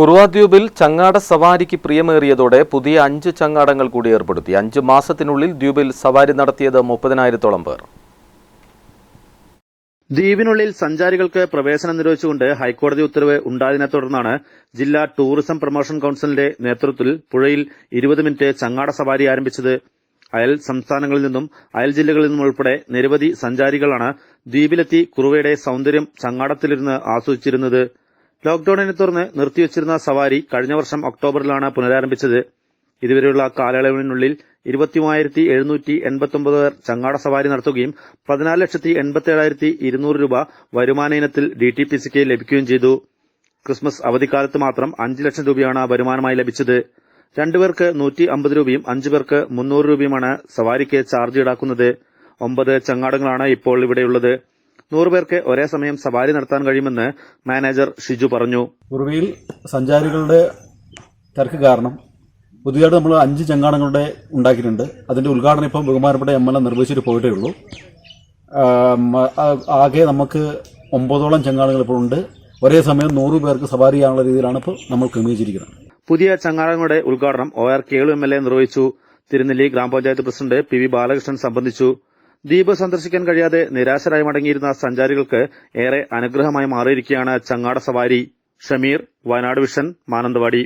കുറുവാദ്വീപിൽ ചങ്ങാട സവാരിക്ക് പ്രിയമേറിയതോടെ പുതിയ അഞ്ച് ചങ്ങാടങ്ങൾ കൂടി ഏർപ്പെടുത്തി. അഞ്ച് മാസത്തിനുള്ളിൽ ദ്വീപിൽ സവാരി നടത്തിയത് മുപ്പതിനായിരത്തോളം പേർ. ദ്വീപിനുള്ളിൽ സഞ്ചാരികൾക്ക് പ്രവേശനം നിരോധിച്ചുകൊണ്ട് ഹൈക്കോടതി ഉത്തരവ് ഉണ്ടായതിനെ തുടർന്നാണ് ജില്ലാ ടൂറിസം പ്രൊമോഷൻ കൌൺസിലിന്റെ നേതൃത്വത്തിൽ പുഴയിൽ ഇരുപത് മിനിറ്റ് ചങ്ങാട സവാരി ആരംഭിച്ചത്. അയൽ സംസ്ഥാനങ്ങളിൽ നിന്നും അയൽ ജില്ലകളിൽ നിന്നും ഉൾപ്പെടെ നിരവധി സഞ്ചാരികളാണ് ദ്വീപിലെത്തി കുറുവയുടെ സൌന്ദര്യം ചങ്ങാടത്തിലിരുന്ന് ആസ്വദിച്ചിരുന്നത്. ലോക്ഡൌണിനെ തുടർന്ന് നിർത്തിവച്ചിരുന്ന സവാരി കഴിഞ്ഞ വർഷം ഒക്ടോബറിലാണ് പുനരാരംഭിച്ചത്. ഇതുവരെയുള്ള കാലയളവിനുള്ളിൽ ഇരുപത്തിമൂവായിരത്തി എഴുന്നൂറ്റി എൺപത്തൊമ്പത് പേർ ചങ്ങാട സവാരി നടത്തുകയും പതിനാല് ലക്ഷത്തി ഇരുന്നൂറ് രൂപ വരുമാന ഇനത്തിൽ ഡി ടി പി സിക്ക് ലഭിക്കുകയും ചെയ്തു. ക്രിസ്മസ് അവധിക്കാലത്ത് മാത്രം അഞ്ച് ലക്ഷം രൂപയാണ് വരുമാനമായി ലഭിച്ചത്. രണ്ടുപേർക്ക് നൂറ്റി അമ്പത് രൂപയും അഞ്ചു പേർക്ക് മുന്നൂറ് രൂപയുമാണ് സവാരിക്ക് ചാർജ് ഈടാക്കുന്നത്. ഒമ്പത് ചങ്ങാടങ്ങളാണ് ഇപ്പോൾ ഇവിടെയുള്ളത്. നൂറ് പേർക്ക് ഒരേ സമയം സവാരി നടത്താൻ കഴിയുമെന്ന് മാനേജർ ഷിജു പറഞ്ഞു. കുറുവയിൽ സഞ്ചാരികളുടെ തിരക്ക് കാരണം പുതിയതായിട്ട് നമ്മൾ അഞ്ച് ചങ്ങാടങ്ങളുടെ ഉണ്ടാക്കിയിട്ടുണ്ട്. അതിന്റെ ഉദ്ഘാടനം ഇപ്പം ബഹുമാനപ്പെട്ട എം എൽ എ നിർവഹിച്ചിട്ട് പോയിട്ടേ ഉള്ളൂ. ആകെ നമുക്ക് ഒമ്പതോളം ചങ്ങാടങ്ങൾ ഇപ്പോൾ ഉണ്ട്. ഒരേ സമയം നൂറ് പേർക്ക് സവാരി ചെയ്യാനുള്ള രീതിയിലാണ് ഇപ്പോൾ നമ്മൾ ക്രമീകരിച്ചിരിക്കുന്നത്. പുതിയ ചങ്ങാടങ്ങളുടെ ഉദ്ഘാടനം O R Kelu M L A നിർവഹിച്ചു. തിരുനെല്ലി ഗ്രാമപഞ്ചായത്ത് പ്രസിഡന്റ് പി വി ബാലകൃഷ്ണൻ സംബന്ധിച്ചു. ദ്വീപ് സന്ദർശിക്കാൻ കഴിയാതെ നിരാശരായി മടങ്ങിയിരുന്ന സഞ്ചാരികൾക്ക് ഏറെ അനുഗ്രഹമായി മാറിയിരിക്കുകയാണ് ചങ്ങാട സവാരി ഷമീർ വയനാട് വിഷൻ മാനന്തവാടി.